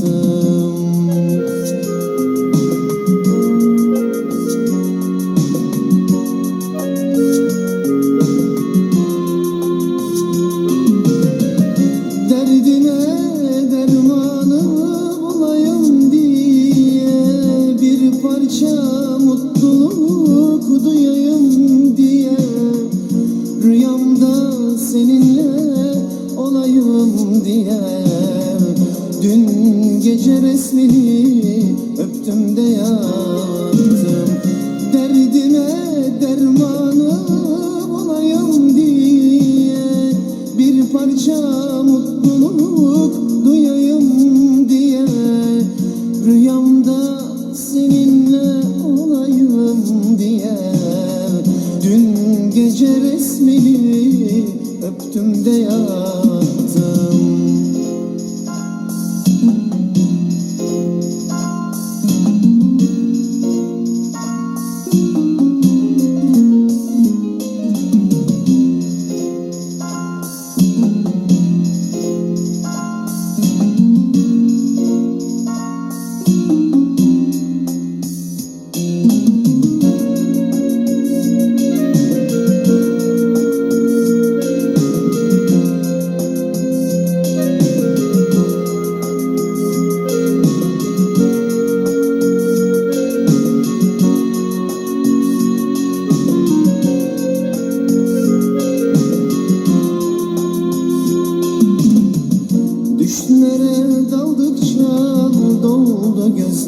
Derdine dermanı bulayım diye Bir parça mutluluk duyayım diye. Rüyamda seninle olayım diye gece resmini öptüm de yattım Derdime dermanı bulayım diye Bir parça mutluluk duyayım diye. Rüyamda seninle olayım diye Dün gece resmini öptüm de yattım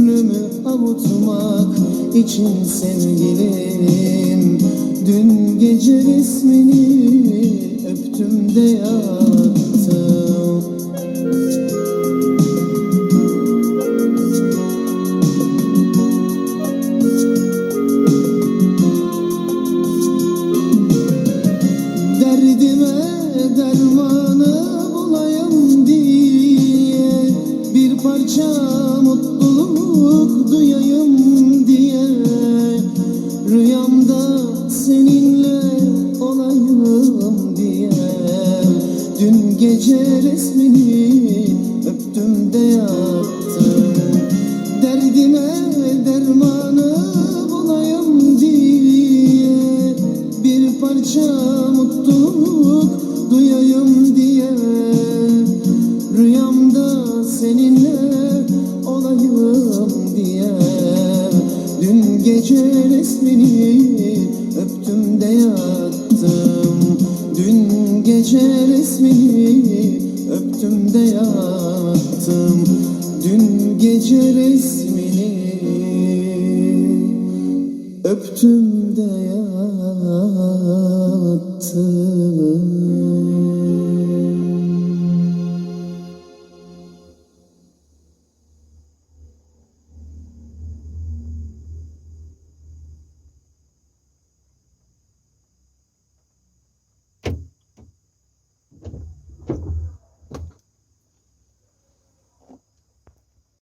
Gönlümü avutmak için sevgilim. Dün gece resmini öptüm de yattım. Derdime dermanı bulayım diye Bir parça mutluluk gece resmini öptüm de yattım. Derdime dermanı bulayım diye Bir parça mutluluk duyayım diye. Rüyamda seninle olayım diye. Dün gece resmini öptüm de yattım Dün gece resmini öptüm de yattım. Dün gece resmini öptüm de yattım